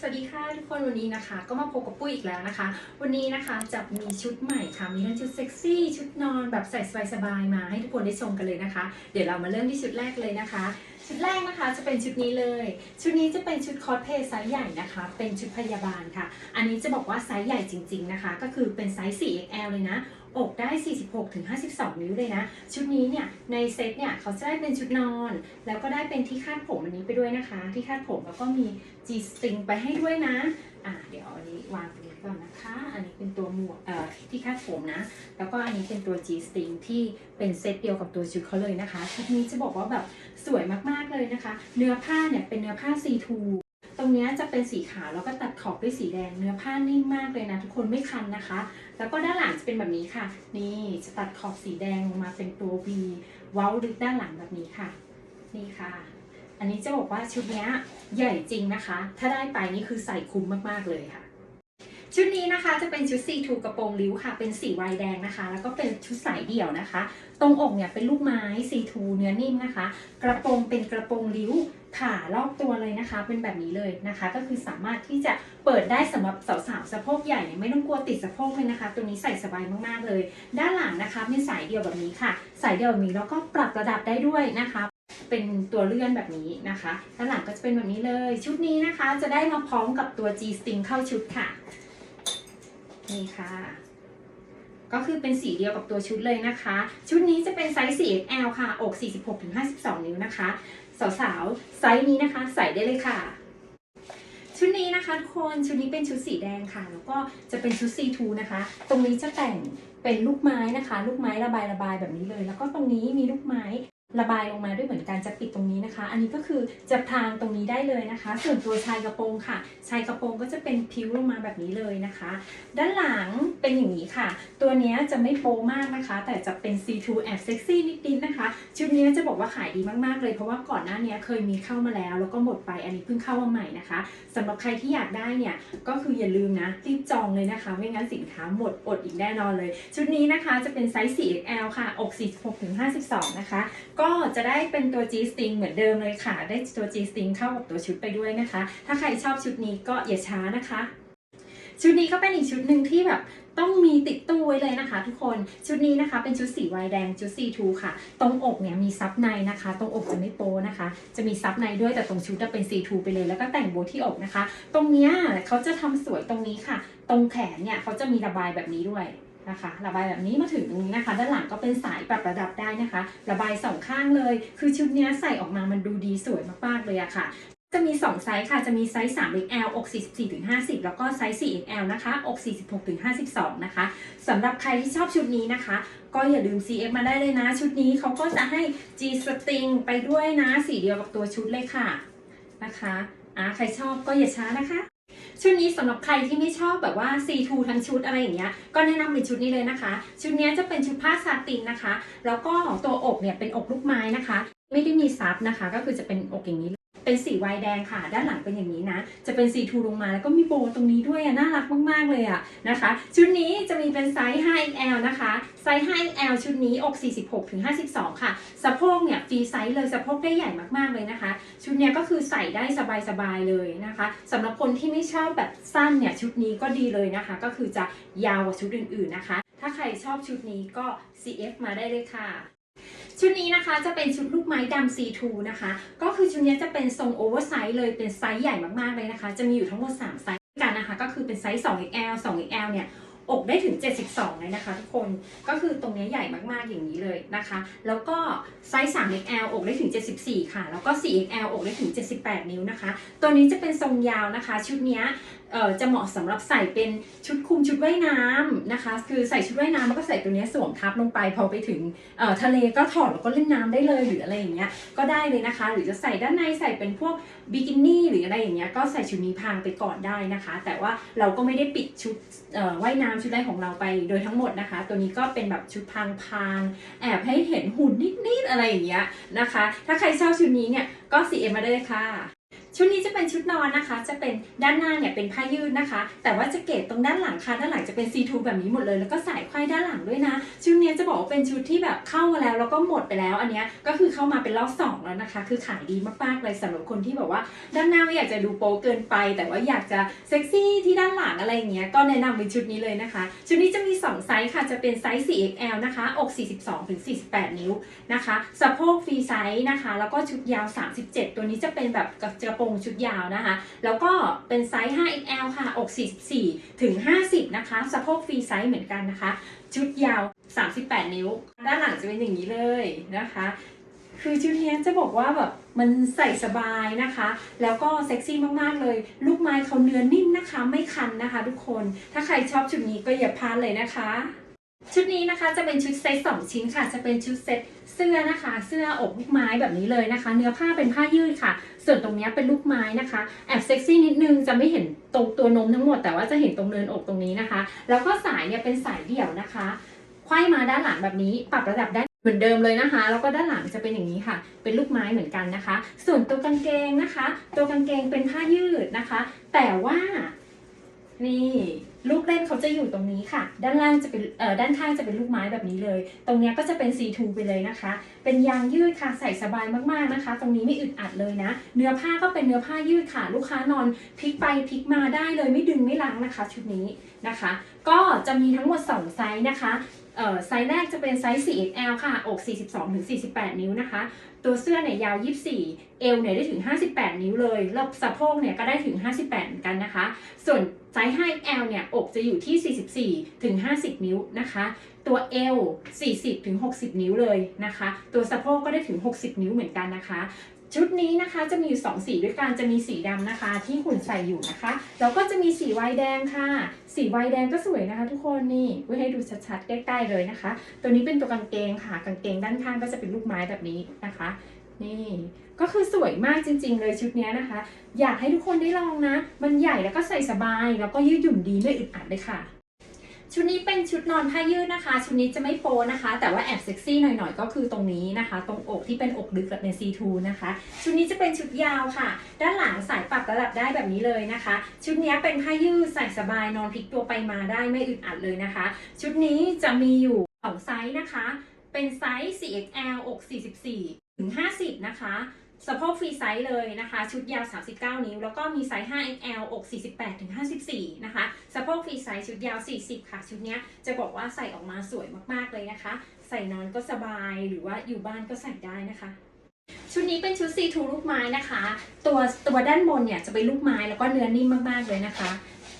สวัสดีค่ะทุกคนวันนี้นะคะ ก็มาพบกับปุ้ยอีกแล้วนะคะ วันนี้นะคะจะมีชุดใหม่ค่ะมีทั้งชุดเซ็กซี่ชุดนอนแบบใส่สบายๆมาให้ทุกคนได้ชมกันเลยนะคะ เดี๋ยวเรามาเริ่มที่ชุดแรกเลยนะคะ ชุดแรกนะคะจะเป็นชุดนี้เลย ชุดนี้จะเป็นชุดคอสเพย์ไซส์ใหญ่นะคะ เป็นชุดพยาบาลค่ะ อันนี้จะบอกว่าไซส์ใหญ่จริง ๆนะคะ ก็คือเป็นไซส์ 4XL เลยนะ อกได้ 46ถึง52 นิ้วเลยนะ ชุดนี้เนี่ยในเซตเนี่ยเขาจะได้เป็นชุดนอน แล้วก็ได้เป็นที่คาดผมอันนี้ไปด้วยนะคะ ที่คาดผมแล้วก็มี G string ไปให้ด้วยนะอ่าเดี๋ยวอันนี้วางตรงนี้ก่อนนะคะ อันนี้เป็นตัวหมวกเอ่อที่คาดผมนะ แล้วก็อันนี้เป็นตัว G string ที่เป็นเซตเดียวกับตัวชุดเขาเลยนะคะ ชุดนี้จะบอกว่าแบบสวยมากๆเลยนะคะ เนื้อผ้าเนี่ยเป็นเนื้อผ้า C2 ตรงเนี้ยจะเป็นสีขาวแล้วก็ตัดขอบด้วยสีแดง เนื้อผ้านิ่มมากเลยนะทุกคนไม่คันนะคะ แล้วก็ด้านหลังจะเป็นแบบนี้ค่ะ นี่จะตัดขอบสีแดงลงมาเป็นตัว V เว้าลึกด้านหลังแบบนี้ค่ะ นี่ค่ะ อันนี้จะบอกว่าชุดเนี้ยใหญ่จริงนะคะ ถ้าได้ไปนี่คือใส่คุ้มมากๆเลยค่ะ ชุดนี้นะคะจะเป็นชุด C2 กระโปรงริ้วค่ะ เป็นสีวายแดงนะคะ แล้วก็เป็นชุดสายเดี่ยวนะคะ ตรงอกเนี่ยเป็นลูกไม้ C2 เนื้อนิ่มนะคะ กระโปรงเป็นกระโปรงริ้วผ่ารอบตัวเลยนะคะ เป็นแบบนี้เลยนะคะ ก็คือสามารถที่จะเปิดได้สำหรับสาวๆสะโพกใหญ่ไม่ต้องกลัวติดสะโพกเลยนะคะ ตัวนี้ใส่สบายมากๆเลย ด้านหลังนะคะเป็นสายเดี่ยวแบบนี้ค่ะ สายเดี่ยวแบบนี้แล้วก็ปรับระดับได้ด้วยนะคะเป็นตัวเลื่อนแบบนี้นะคะ ด้านหลังก็จะเป็นแบบนี้เลย ชุดนี้นะคะจะได้มาพร้อมกับตัว G string เข้าชุดค่ะ นี่ค่ะ ก็คือเป็นสีเดียวกับตัวชุดเลยนะคะ ชุดนี้จะเป็นไซส์ 4XL ค่ะ อก 46-52 นิ้วนะคะ สาวๆ ไซส์นี้นะคะ ใส่ได้เลยค่ะชุดนี้นะคะทุกคนชุดนี้เป็นชุดสีแดงค่ะ แล้วก็จะเป็นชุด C2 นะคะ ตรงนี้จะแต่งเป็นลูกไม้นะคะ ลูกไม้ระบายระบายแบบนี้เลย แล้วก็ตรงนี้มีลูกไม้ ระบายลงมาด้วยเหมือนกันจะปิดตรงนี้นะคะ อันนี้ก็คือจะพรางตรงนี้ได้เลยนะคะ ส่วนตัวชายกระโปรงค่ะ ชายกระโปรงก็จะเป็นพิ้วลงมาแบบนี้เลยนะคะ ด้านหลังเป็นอย่างนี้ค่ะ ตัวนี้จะไม่โปมากนะคะ แต่จะเป็น C2 แอบเซ็กซี่นิดๆนะคะ ชุดนี้จะบอกว่าขายดีมากๆเลยเพราะว่าก่อนหน้านี้เคยมีเข้ามาแล้ว แล้วก็หมดไปอันนี้เพิ่งเข้ามาใหม่นะคะสำหรับใครที่อยากได้เนี่ยก็คืออย่าลืมนะรีบจองเลยนะคะ ไม่งั้นสินค้าหมดอดอีกแน่นอนเลย ชุดนี้นะคะจะเป็นไซส์ 4XL ค่ะอก 46-52 นะคะก็จะได้เป็นตัว G string เหมือนเดิมเลยค่ะ ได้ตัว G string เข้ากับตัวชุดไปด้วยนะคะ ถ้าใครชอบชุดนี้ก็อย่าช้านะคะ ชุดนี้ก็เป็นอีกชุดหนึ่งที่แบบต้องมีติดตู้ไว้เลยนะคะ ทุกคนชุดนี้นะคะเป็นชุดสีวายแดงชุด C2 ค่ะ ตรงอกเนี่ยมีซับในนะคะ ตรงอกจะไม่โปนะคะ จะมีซับในด้วยแต่ตรงชุดจะเป็น C2 ไปเลย แล้วก็แต่งโบว์ที่อกนะคะ ตรงเนี้ยเขาจะทำสวยตรงนี้ค่ะ ตรงแขนเนี่ยเขาจะมีระบายแบบนี้ด้วย นะคะ ระบายแบบนี้มาถึงตรงนี้นะคะ ด้านหลังก็เป็นสายปรับระดับได้นะคะ ระบายสองข้างเลย คือชุดนี้ใส่ออกมามันดูดีสวยมากๆเลยอะค่ะจะมี 2 ไซส์ค่ะ จะมีไซส์ 3XL อก 44-50 แล้วก็ไซส์ 4XL นะคะ อก 46-52 นะคะ สำหรับใครที่ชอบชุดนี้นะคะ ก็อย่าลืม CF มาได้เลยนะ ชุดนี้เขาก็จะให้ G string ไปด้วยนะ สีเดียวกับตัวชุดเลยค่ะ นะคะ อ่าใครชอบก็อย่าช้านะคะ ชุดนี้สำหรับใครที่ไม่ชอบแบบว่าซีทูทั้งชุดอะไรอย่างเงี้ยก็แนะนำเป็นชุดนี้เลยนะคะ ชุดนี้จะเป็นชุดผ้าซาตินนะคะ แล้วก็ตัวอกเนี่ยเป็นอกลูกไม้นะคะ ไม่ได้มีซับนะคะ ก็คือจะเป็นอกอย่างนี้ วายแดงค่ะ ด้านหลังเป็นอย่างนี้นะ จะเป็นสีทูลงมาแล้วก็มีโบว์ตรงนี้ด้วยอะน่ารักมากๆเลยอะนะคะ ชุดนี้จะมีเป็นไซส์ 5XL นะคะ ไซส์ 5XL ชุดนี้อก 46ถึง52 ค่ะ สะโพกเนี่ยฟรีไซส์เลยสะโพกได้ใหญ่มากๆเลยนะคะ ชุดเนี้ยก็คือใส่ได้สบายๆเลยนะคะสำหรับคนที่ไม่ชอบแบบสั้นเนี่ยชุดนี้ก็ดีเลยนะคะ ก็คือจะยาวกว่าชุดอื่นๆนะคะ ถ้าใครชอบชุดนี้ก็ CF มาได้เลยค่ะ ชุดนี้นะคะจะเป็นชุดลูกไม้ดำซี2นะคะ ก็คือชุดนี้จะเป็นทรงโอเวอร์ไซส์เลยเป็นไซส์ใหญ่มากๆเลยนะคะ จะมีอยู่ทั้งหมด3ไซส์กันนะคะ ก็คือเป็นไซส์ 2XL 2XL เนี่ย อกได้ถึง 72 เลยนะคะทุกคน ก็คือตรงนี้ใหญ่มากๆอย่างนี้เลยนะคะ แล้วก็ไซส์ 3XL อกได้ถึง 74 ค่ะ แล้วก็ 4XL อกได้ถึง 78 นิ้วนะคะ ตัวนี้จะเป็นทรงยาวนะคะ ชุดนี้เอ่อจะเหมาะสำหรับใส่เป็นชุดคลุมชุดว่ายน้ำนะคะ คือใส่ชุดว่ายน้ำแล้วก็ใส่ตัวนี้สวมทับลงไปพอไปถึงเอ่อทะเลก็ถอดแล้วก็เล่นน้ำได้เลยหรืออะไรอย่างเงี้ยก็ได้เลยนะคะ หรือจะใส่ด้านในใส่เป็นพวกบิกินี่หรืออะไรอย่างเงี้ยก็ใส่ชุดนี้พางไปก่อนได้นะคะ แต่ว่าเราก็ไม่ได้ปิดชุดเอ่อว่ายน้ำชุดแรกของเราไปโดยทั้งหมดนะคะ ตัวนี้ก็เป็นแบบชุดพางพางแอบให้เห็นหุ่นนิดๆอะไรอย่างเงี้ยนะคะ ถ้าใครชอบชุดนี้เนี่ยก็ CM มาได้เลยค่ะ ชุดนี้จะเป็นชุดนอนนะคะ จะเป็นด้านหน้าเนี่ยเป็นผ้ายืดนะคะ แต่ว่าจะเกตตรงด้านหลังค่ะด้านหลังจะเป็นซีทูแบบนี้หมดเลย แล้วก็สายไขว้ด้านหลังด้วยนะ ชุดนี้จะบอกว่าเป็นชุดที่แบบเข้ามาแล้วแล้วก็หมดไปแล้ว อันเนี้ยก็คือเข้ามาเป็นรอบสองแล้วนะคะ คือขายดีมากๆเลยสำหรับคนที่แบบว่า ด้านหน้าไม่อยากจะดูโป๊เกินไป แต่ว่าอยากจะเซ็กซี่ที่ด้านหลังอะไรอย่างเงี้ยก็แนะนำเป็นชุดนี้เลยนะคะ ชุดนี้จะมี 2 ไซส์ค่ะจะเป็นไซส์ 4XL นะคะอก42ถึง48 นิ้วนะคะสะโพกฟรีไซส์นะคะ แล้วก็ชุดยาว 37 ตัวนี้จะเป็นแบบกระโปรงชุดยาวนะคะ แล้วก็เป็นไซส์ 5XL ค่ะ อก 44 ถึง 50 นะคะ สะโพกฟรีไซส์เหมือนกันนะคะ ชุดยาว 38 นิ้ว ด้านหลังจะเป็นอย่างนี้เลยนะคะ คือชุดนี้จะบอกว่าแบบมันใส่สบายนะคะ แล้วก็เซ็กซี่มากๆเลย ลูกไม้เขาเนื้อนิ่มนะคะ ไม่คันนะคะ ทุกคน ถ้าใครชอบชุดนี้ก็อย่าพลาดเลยนะคะ ชุดนี้นะคะจะเป็นชุดเซตสองชิ้นค่ะ จะเป็นชุดเซตเสื้อนะคะ เสื้ออกลูกไม้แบบนี้เลยนะคะ เนื้อผ้าเป็นผ้ายืดค่ะ ส่วนตรงนี้เป็นลูกไม้นะคะแอบเซ็กซี่นิดนึงจะไม่เห็นตรงตัวนมทั้งหมดแต่ว่าจะเห็นตรงเนินอกตรงนี้นะคะ แล้วก็สายเนี่ยเป็นสายเดี่ยวนะคะไขว้มาด้านหลังแบบนี้ปรับระดับได้เหมือนเดิมเลยนะคะ แล้วก็ด้านหลังจะเป็นอย่างนี้ค่ะ เป็นลูกไม้เหมือนกันนะคะ ส่วนตัวกางเกงนะคะ ตัวกางเกงเป็นผ้ายืดนะคะ แต่ว่านี่ ลูกเล่นเขาจะอยู่ตรงนี้ค่ะ ด้านล่างจะเป็นเอ่อด้านข้างจะเป็นลูกไม้แบบนี้เลย ตรงนี้ก็จะเป็น C2 ไปเลยนะคะ เป็นยางยืดค่ะใส่สบายมากๆนะคะ ตรงนี้ไม่อึดอัดเลยนะ เนื้อผ้าก็เป็นเนื้อผ้ายืดค่ะ ลูกค้านอนพลิกไปพลิกมาได้เลยไม่ดึงไม่ล้างนะคะ ชุดนี้นะคะ ก็จะมีทั้งหมด 2 ไซส์นะคะ ไซส์แรกจะเป็นไซส์ 4XL ค่ะ อก 42ถึง48 นิ้วนะคะ ตัวเสื้อเนี่ยยาว 24 เอวเนี่ยได้ถึง 58 นิ้วเลย แล้วสะโพกเนี่ยก็ได้ถึง 58เหมือนกันนะคะ ส่วนไซส์ 5XL เนี่ย อกจะอยู่ที่ 44ถึง50 นิ้วนะคะ ตัวเอว40ถึง60 นิ้วเลยนะคะ ตัวสะโพกก็ได้ถึง 60 นิ้วเหมือนกันนะคะ ชุดนี้นะคะจะมีอยู่ 2 สีด้วยกันจะมีสีดำนะคะ ที่หุ่นใส่อยู่นะคะแล้วก็จะมีสีไวน์แดงค่ะ สีไวน์แดงก็สวยนะคะ ทุกคนนี่ไว้ให้ดูชัดๆใกล้ๆเลยนะคะ ตัวนี้เป็นตัวกางเกงค่ะกางเกงด้านข้างก็จะเป็นลูกไม้แบบนี้นะคะ นี่ก็คือสวยมากจริง ๆ เลยชุดนี้นะคะ อยากให้ทุกคนได้ลองนะ มันใหญ่แล้วก็ใส่สบาย แล้วก็ยืดหยุ่นดีไม่อึดอัดเลยค่ะ ชุดนี้เป็นชุดนอนผ้ายืดนะคะ ชุดนี้จะไม่โปนะคะ แต่ว่าแอบเซ็กซี่หน่อยๆ ก็คือตรงนี้นะคะ ตรงอกที่เป็นอกลึกแบบใน C2 นะคะ ชุดนี้จะเป็นชุดยาวค่ะ ด้านหลังสายปรับระดับได้แบบนี้เลยนะคะ ชุดนี้เป็นผ้ายืดใส่สบายนอนพลิกตัวไปมาได้ไม่อึดอัดเลยนะคะ ชุดนี้จะมีอยู่สองไซส์นะคะ เป็นไซส์ 4XL อก 44ถึง50 นะคะ สะโพกฟรีไซส์เลยนะคะ ชุดยาว 39 นิ้ว แล้วก็มีไซส์ 5XL อก 48 ถึง 54 นะคะ สะโพกฟรีไซส์ชุดยาว 40 ค่ะ ชุดนี้จะบอกว่าใส่ออกมาสวยมากๆเลยนะคะ ใส่นอนก็สบายหรือว่าอยู่บ้านก็ใส่ได้นะคะชุดนี้เป็นชุด C2 ลูกไม้นะคะ ตัวตัวด้านบนเนี่ยจะเป็นลูกไม้แล้วก็เนื้อนิ่มมากๆเลยนะคะ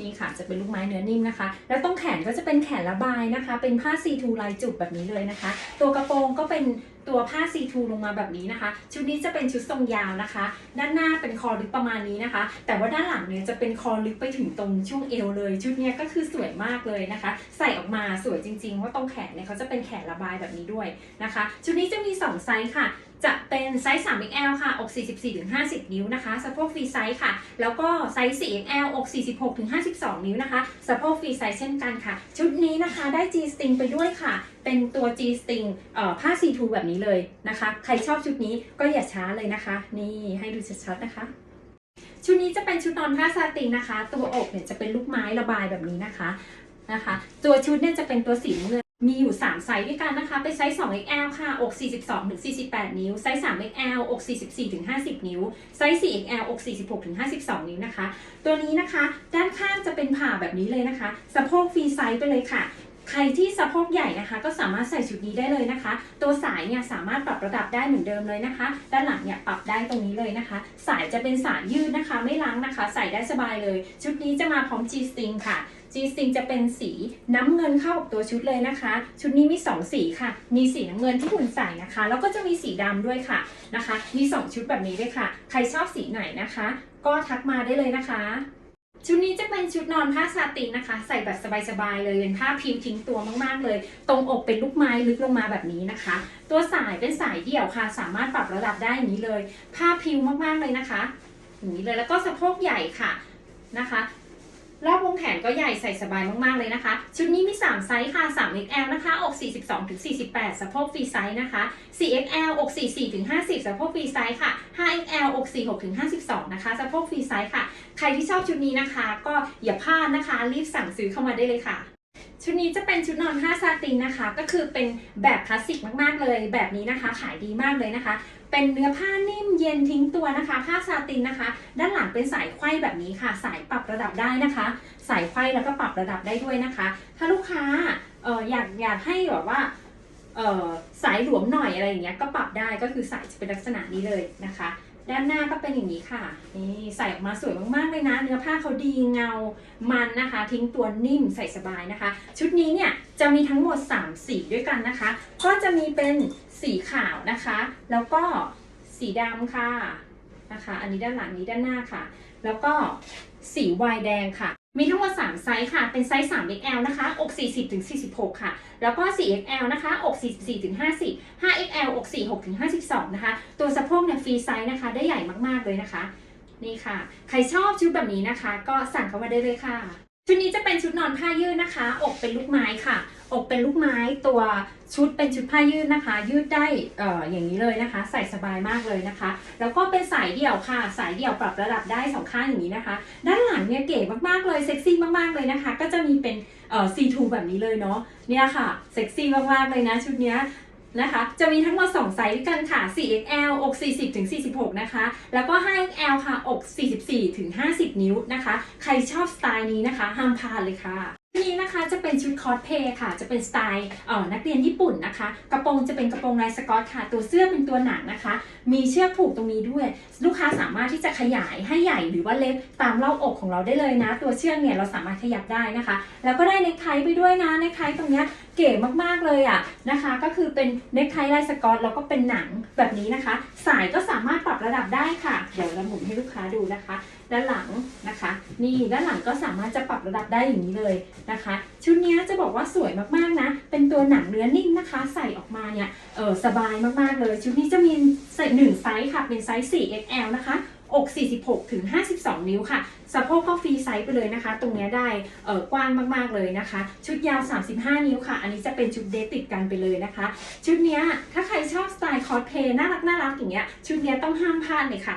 นี่ค่ะจะเป็นลูกไม้เนื้อนิ่มนะคะ แล้วตรงแขนก็จะเป็นแขนระบายนะคะ เป็นผ้า C2 ลายจุกแบบนี้เลยนะคะ ตัวกระโปรงก็เป็น ตัวผ้าซีทูลงมาแบบนี้นะคะ ชุดนี้จะเป็นชุดทรงยาวนะคะ ด้านหน้าเป็นคอลึกประมาณนี้นะคะ แต่ว่าด้านหลังเนี่ยจะเป็นคอลึกไปถึงตรงช่วงเอวเลย ชุดเนี้ยก็คือสวยมากเลยนะคะ ใส่ออกมาสวยจริงๆว่าตรงแขนเนี่ยเขาจะเป็นแขนระบายแบบนี้ด้วยนะคะ ชุดนี้จะมี 2 ไซส์ค่ะ จะเป็นไซส์ 3XL ค่ะ อก 44-50 นิ้วนะคะ สะโพกฟรีไซส์ค่ะ แล้วก็ไซส์ 4XL อก 46-52 นิ้วนะคะ สะโพกฟรีไซส์เช่นกันค่ะ ชุดนี้นะคะได้ G string ไปด้วยค่ะ เป็นตัว G string ผ้า C2 แบบนี้เลยนะคะ ใครชอบชุดนี้ก็อย่าช้าเลยนะคะ นี่ให้ดูชัดๆนะคะชุดนี้จะเป็นชุดนอนผ้าซาตินนะคะ ตัวอกเนี่ยจะเป็นลูกไม้ระบายแบบนี้นะคะนะคะ ตัวชุดเนี่ยจะเป็นตัวสีน้ำเงิน มีอยู่ 3 ไซส์ด้วยกันนะคะ เป็นไซส์ 2XL ค่ะ อก 42ถึง48 นิ้ว ไซส์ 3XL อก 44ถึง50 นิ้ว ไซส์ 4XL อก 46ถึง52 นิ้วนะคะ ตัวนี้นะคะ ด้านข้างจะเป็นผ่าแบบนี้เลยนะคะ สะโพกฟรีไซส์ไปเลยค่ะ ใครที่สะโพกใหญ่นะคะ ก็สามารถใส่ชุดนี้ได้เลยนะคะ ตัวสายเนี่ยสามารถปรับระดับได้เหมือนเดิมเลยนะคะ ด้านหลังเนี่ยปรับได้ตรงนี้เลยนะคะ สายจะเป็นสายยืดนะคะ ไม่ล้างนะคะ ใส่ได้สบายเลย ชุดนี้จะมาพร้อม G string ค่ะ G string จะเป็นสีน้ำเงินเข้ากับตัวชุดเลยนะคะ ชุดนี้มี 2 สีค่ะ มีสีน้ำเงินที่คุณใส่นะคะ แล้วก็จะมีสีดำด้วยค่ะนะคะ มี 2 ชุดแบบนี้ด้วยค่ะ ใครชอบสีไหนนะคะ ก็ทักมาได้เลยนะคะชุดนี้จะเป็นชุดนอนผ้าซาตินนะคะ ใส่แบบสบายๆเลยเป็นผ้าพิมพ์ทิ้งตัวมากๆเลย ตรงอกเป็นลูกไม้ลึกลงมาแบบนี้นะคะ ตัวสายเป็นสายเดี่ยวค่ะ สามารถปรับระดับได้อย่างนี้เลย ผ้าพิวมากๆเลยนะคะอย่างนี้เลยแล้วก็สะโพกใหญ่ค่ะนะคะ รอบวงแขนก็ใหญ่ใส่สบายมากๆเลยนะคะ ชุดนี้มี 3 ไซส์ค่ะ 3XL นะคะ อก 42-48 สะโพกฟรีไซส์นะคะ 4XL อก 44-50 สะโพกฟรีไซส์ค่ะ 5XL อก 46-52 นะคะ สะโพกฟรีไซส์ค่ะ ใครที่ชอบชุดนี้นะคะ ก็อย่าพลาดนะคะ รีบสั่งซื้อเข้ามาได้เลยค่ะชุดนี้จะเป็นชุดนอนผ้าซาตินนะคะ ก็คือเป็นแบบคลาสสิกมากๆเลย แบบนี้นะคะ ขายดีมากเลยนะคะ เป็นเนื้อผ้านิ่มเย็นทิ้งตัวนะคะ ผ้าซาตินนะคะ ด้าน เป็นสายไขว้แบบนี้ค่ะ สายปรับระดับได้นะคะ สายไขว้แล้วก็ปรับระดับได้ด้วยนะคะ ถ้าลูกค้าอออยากอยากให้แบบว่าสายหลวมหน่อยอะไรอย่างเงี้ยก็ปรับได้ก็คือสายจะเป็นลักษณะนี้เลยนะคะ ด้านหน้าก็เป็นอย่างนี้ค่ะนี่ใส่ออกมาสวยมากๆเลยนะ เนื้อผ้าเขาดีเงามันนะคะ ทิ้งตัวนิ่มใส่สบายนะคะ ชุดนี้เนี่ยจะมีทั้งหมด 3 สีด้วยกันนะคะ ก็จะมีเป็นสีขาวนะคะ แล้วก็สีดำค่ะ นะคะ อันนี้ด้านหลังนี้ด้านหน้าค่ะ แล้วก็สีวายแดงค่ะ มีทั้งหมด3ไซส์ค่ะ เป็นไซส์ 3XL นะคะ อก 40ถึง46 ค่ะ แล้วก็ 4XL นะคะ อก 44ถึง50 5XL อก 46ถึง52 นะคะ ตัวสะโพกเนี่ยฟรีไซส์นะคะ ได้ใหญ่มากๆเลยนะคะ นี่ค่ะ ใครชอบชุดแบบนี้นะคะ ก็สั่งเข้ามาได้เลยค่ะ ชุดนี้จะเป็นชุดนอนผ้ายืดนะคะ อกเป็นลูกไม้ค่ะ อกเป็นลูกไม้ตัวชุดเป็นชุดผ้ายืดนะคะ ยืดได้เอ่ออย่างนี้เลยนะคะ ใส่สบายมากเลยนะคะ แล้วก็เป็นสายเดี่ยวค่ะ สายเดี่ยวปรับระดับได้สองข้างอย่างนี้นะคะ ด้านหลังเนี่ยเก๋มากๆเลยเซ็กซี่มากๆเลยนะคะ ก็จะมีเป็นเอ่อ C2 แบบนี้เลยเนาะเนี่ยค่ะเซ็กซี่มากๆเลยนะชุดเนี้ย นะคะ จะมีทั้งหมด2ไซส์ด้วยกันค่ะ 4XL อก 40-46 นะคะ แล้วก็ 5XL ค่ะ อก 44-50 นิ้วนะคะ ใครชอบสไตล์นี้นะคะ ห้ามพลาดเลยค่ะ นี้นะคะจะเป็นชุดคอสเพย์ค่ะ จะเป็นสไตล์นักเรียนญี่ปุ่นนะคะ กระโปรงจะเป็นกระโปรงลายสกอตค่ะ ตัวเสื้อเป็นตัวหนังนะคะ มีเชือกผูกตรงนี้ด้วย ลูกค้าสามารถที่จะขยายให้ใหญ่หรือว่าเล็กตามเรอบอกของเราได้เลยนะ ตัวเชือกเนี่ยเราสามารถขยับได้นะคะ แล้วก็ได้เนคไทไปด้วยนะเนคไทตรงเนี้ยเก๋มากๆเลยอะนะคะ ก็คือเป็นเนคไทลายสกอตแล้วก็เป็นหนังแบบนี้นะคะ สายก็สามารถปรับระดับได้ค่ะ เดี๋ยวเราหมุนให้ลูกค้าดูนะคะ ด้านหลังนะคะ นี่ด้านหลังก็สามารถจะปรับระดับได้อย่างนี้เลยนะคะ ชุดนี้จะบอกว่าสวยมากๆนะ เป็นตัวหนังเนื้อนิ่มนะคะ ใส่ออกมาเนี่ยเออสบายมากๆเลย ชุดนี้จะมีใส่หนึ่งไซส์ค่ะ เป็นไซส์ 4XL นะคะอก46ถึง52 นิ้วค่ะ สะโพกก็ฟรีไซส์ไปเลยนะคะ ตรงนี้ได้เออกว้างมากๆเลยนะคะ ชุดยาว 35 นิ้วค่ะ อันนี้จะเป็นชุดเดทติดกันไปเลยนะคะ ชุดนี้ถ้าใครชอบสไตล์คอสเพลย์น่ารักน่ารักอย่างเงี้ย ชุดนี้ต้องห้ามพลาดเลยค่ะ